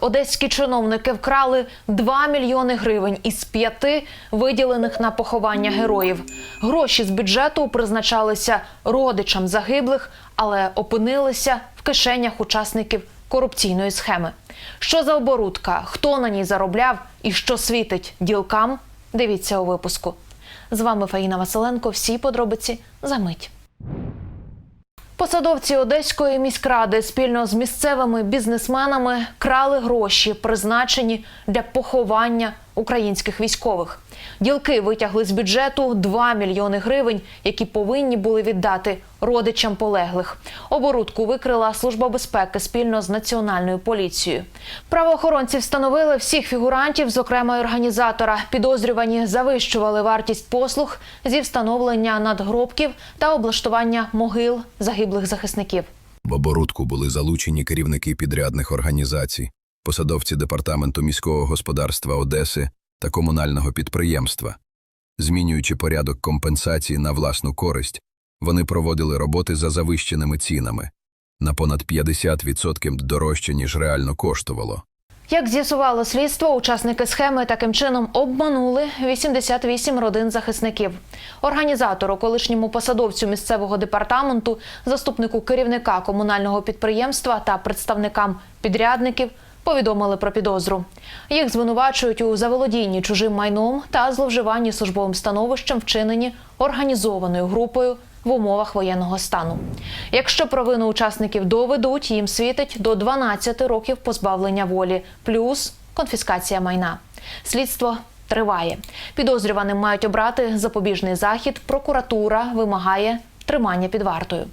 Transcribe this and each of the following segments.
Одеські чиновники вкрали 2 мільйони гривень із п'яти виділених на поховання героїв. Гроші з бюджету призначалися родичам загиблих, але опинилися в кишенях учасників корупційної схеми. Що за оборудка, хто на ній заробляв і що світить ділкам? Дивіться у випуску. З вами Фаїна Василенко. Всі подробиці за мить. Посадовці Одеської міськради спільно з місцевими бізнесменами крали гроші, призначені для поховання українських військових. Ділки витягли з бюджету 2 мільйони гривень, які повинні були віддати родичам полеглих. Оборудку викрила служба безпеки спільно з національною поліцією. Правоохоронці встановили всіх фігурантів, зокрема організатора. Підозрювані завищували вартість послуг зі встановлення надгробків та облаштування могил загиблих захисників. В оборудку були залучені керівники підрядних організацій, посадовці Департаменту міського господарства Одеси та комунального підприємства. Змінюючи порядок компенсації на власну користь, вони проводили роботи за завищеними цінами на понад 50% дорожче, ніж реально коштувало. Як з'ясувало слідство, учасники схеми таким чином обманули 88 родин захисників. Організатору, колишньому посадовцю місцевого департаменту, заступнику керівника комунального підприємства та представникам підрядників повідомили про підозру. Їх звинувачують у заволодінні чужим майном та зловживанні службовим становищем, вчинені організованою групою в умовах воєнного стану. Якщо провину учасників доведуть, їм світить до 12 років позбавлення волі, плюс конфіскація майна. Слідство триває. Підозрюваним мають обрати запобіжний захід. Прокуратура вимагає тримання під вартою.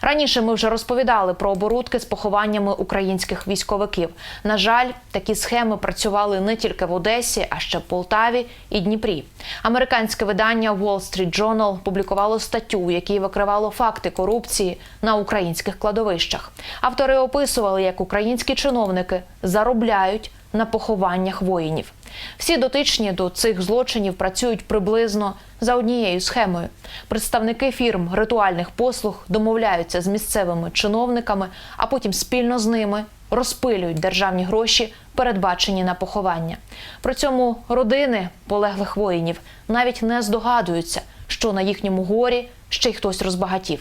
Раніше ми вже розповідали про оборудки з похованнями українських військовиків. На жаль, такі схеми працювали не тільки в Одесі, а ще в Полтаві і Дніпрі. Американське видання Wall Street Journal публікувало статтю, в якій викривало факти корупції на українських кладовищах. Автори описували, як українські чиновники заробляють на похованнях воїнів. Всі дотичні до цих злочинів працюють приблизно за однією схемою. Представники фірм ритуальних послуг домовляються з місцевими чиновниками, а потім спільно з ними розпилюють державні гроші, передбачені на поховання. При цьому родини полеглих воїнів навіть не здогадуються, що на їхньому горі ще й хтось розбагатів.